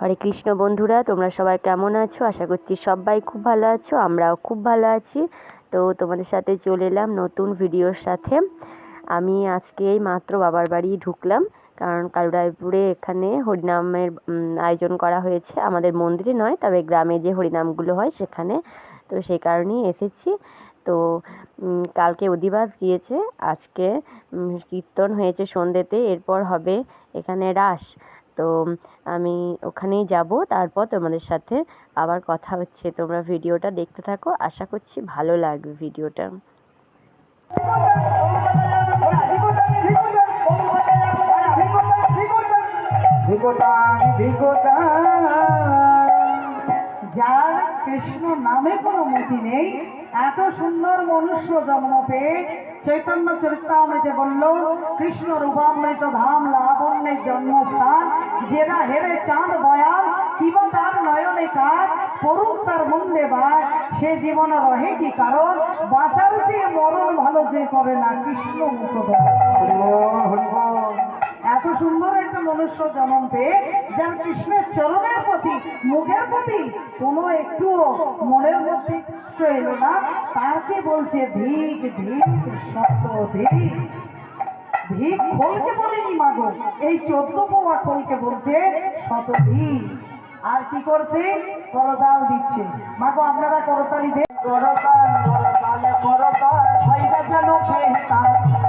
হরে কৃষ্ণ বন্ধুরা, তোমরা সবাই কেমন আছো? আশা করছি সবাই খুব ভালো আছো, আমরাও খুব ভালো আছি। তো তোমাদের সাথে চলে এলাম নতুন ভিডিওর সাথে। আমি আজকে এই মাত্র বাবার বাড়ি ঢুকলাম, কারণ কালুরায়পুরে এখানে হরিনামের আয়োজন করা হয়েছে। আমাদের মন্দিরে নয়, তবে গ্রামে যে হরিনামগুলো হয় সেখানে। তো সেই কারণেই এসেছি। তো কালকে অধিবাস গিয়েছে, আজকে কীর্তন হয়েছে সন্ধ্যেতে, এরপর হবে এখানে রাস। তো, আমি ওখানেই যাব। তারপর তোমাদের সাথে আবার কথা হচ্ছে। তোমরা ভিডিওটা দেখতে থাকো। আশা করছি ভালো লাগবে ভিডিওটা। যার কৃষ্ণ নামে কোনো মতি নেই এত সুন্দর মনুষ্য জন্ম পেয়ে চৈতন্য চরিত্রামৃতে বলল, কৃষ্ণ রূপামৃত ধাম লাবণ্যের জন্মস্থান। যেটা হেরে চাঁদ বয়াল, কিবা তার নয়নে কাজ, পড়ুক তার মন্দে বাদ সে জীবন রহে কি কারণ? বাঁচার চেয়ে মরণ ভালো যে করে না কৃষ্ণ মুখ এত সুন্দর একটা মনুষ্য জন্ম পেয়ে যার কৃষ্ণের চরণের প্রতি মুখের প্রতি কোনো একটুও মনের মধ্যে এলো না। তাকে বলছে ভিক ভিক সত্য ভিক খোলকে বলেনি মাগো। এই চোদ্দ পোয়া খোলকে বলছে শত ভিক। আর কি করছে? করতাল দিচ্ছে। মাগো আপনারা করতালি দে। করতাল করতাল করতাল। যেন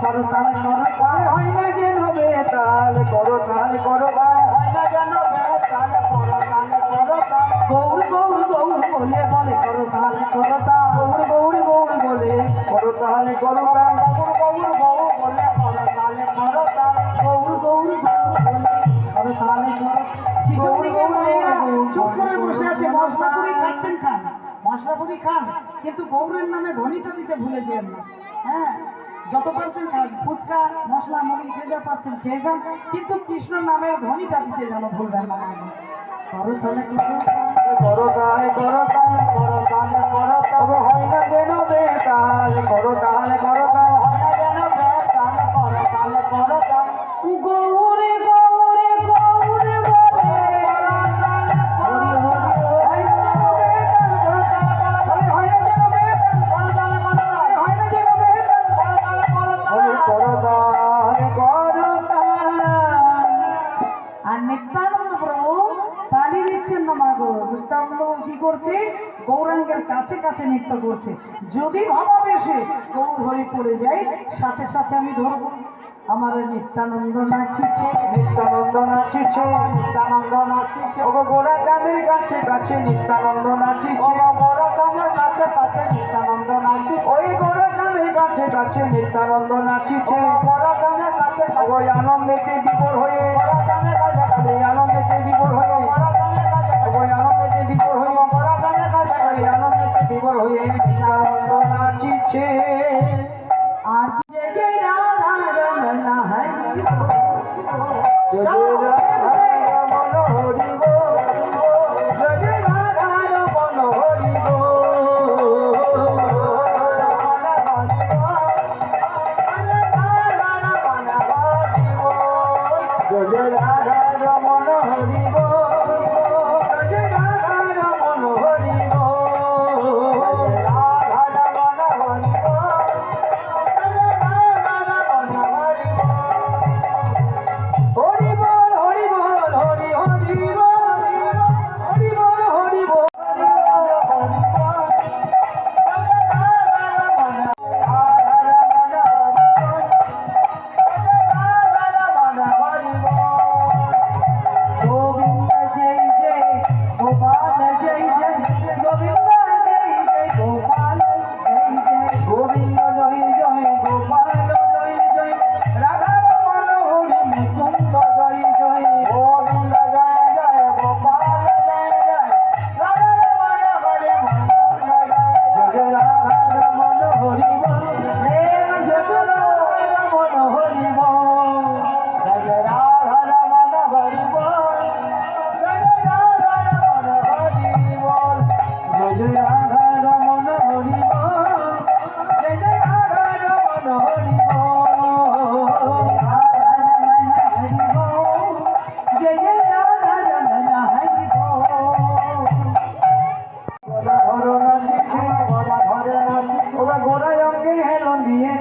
করতাল যেন বেতাল করো তাল করো করো করো তাল গৌর গৌর গৌর বলে বলে করতাল করতাল গৌর গৌর গৌর বলে করো তাল করো তাল গৌর গৌর গৌর বলে করো তাল করো তাল গৌর গৌর গৌর বলে দিকে মায়েরা চুপ করে। বসে আছে মশলা পুরি খাচ্ছেন খান মশলা পুরি খান কিন্তু গৌরের নামে ধনিটা দিতে ভুলে যেন না। হ্যাঁ? যত পারছেন ফুচকা, মশলা মুড়ি খেয়ে যা পাচ্ছেন খেয়ে যান। কিন্তু কৃষ্ণ নামে ধনীটা দিতে যেন ভুলবেন না। করো তাল করো তাল করো তাল করো তাল কি করছে? গৌরাঙ্গের কাছে কাছে নৃত্য করছে। যদি ভাবাবেশে গৌর হরি পড়ে যায় সাথে সাথে আমি ধরবো। আমার নিত্যানন্দ নাচিছে নিত্যানন্দ নাচিছে নিত্যানন্দ নাচিছে। ওগো গোড়া চাঁদের কাছে কাছে নিত্যানন্দ নাচিছে। গোড়া চাঁদের কাছে কাছে নিত্যানন্দ নাচি ওই গোড়া চাঁদের কাছে কাছে নিত্যানন্দ নাচিছে। গোড়া চাঁদের Dá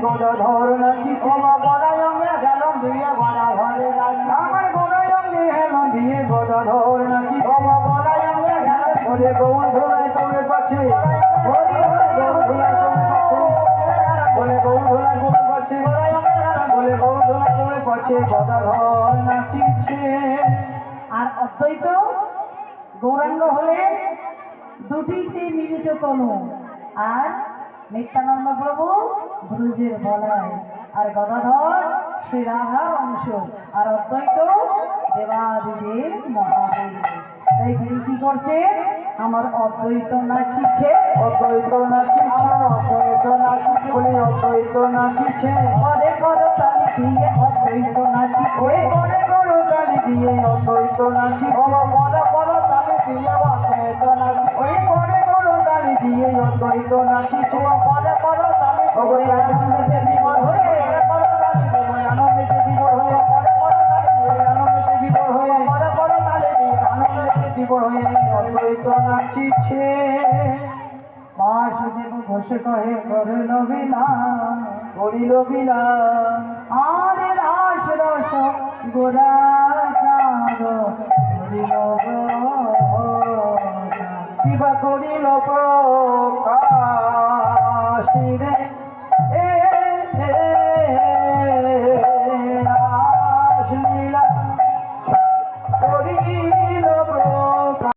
গদাধর নাচি ক্ষমা গদায়ম হেলম দিয়ে গদাধরে আমার গদায়ম দিয়ে হেলম দিয়ে গদাধর নাচি ক্ষমা গদায়ম হেলম করে গৌর পাচ্ছে বলে গৌর ধোলাই করে পাচ্ছে বলে গৌর ধোলাই করে পাচ্ছে গদাধর নাচিছে আর অদ্বৈত গৌরাঙ্গ হলে দুটিতে মিলিত কোনো আর নিত্যানন্দ প্রভু ব্রুজের বলায় আর গদাধর শ্রী রাধার অংশ আর অদ্বৈত দেবাদিদেব মহাদেব। তাই তিনি কি করছে আমার অদ্বৈত নাচিছে। অদ্বৈত নাচিছে অদ্বৈত নাচিছে বলে অদ্বৈত নাচিছে। পরে করো তালি দিয়ে অদ্বৈত নাচিছে। মনে করো তালি দিয়ে অদ্বৈত নাচিছে। মনে করো তালি দিয়ে অদ্বৈত নাচি ওই মনে করো তালি দিয়ে অদ্বৈত নাচিছে। মনে করো নাচিছে বাসুদেব ঘোষ কহে করিল বিলাস করিল বিলা আর রাস রস গোরা চাঁদ করিল। কিবা করিল প্রকাশ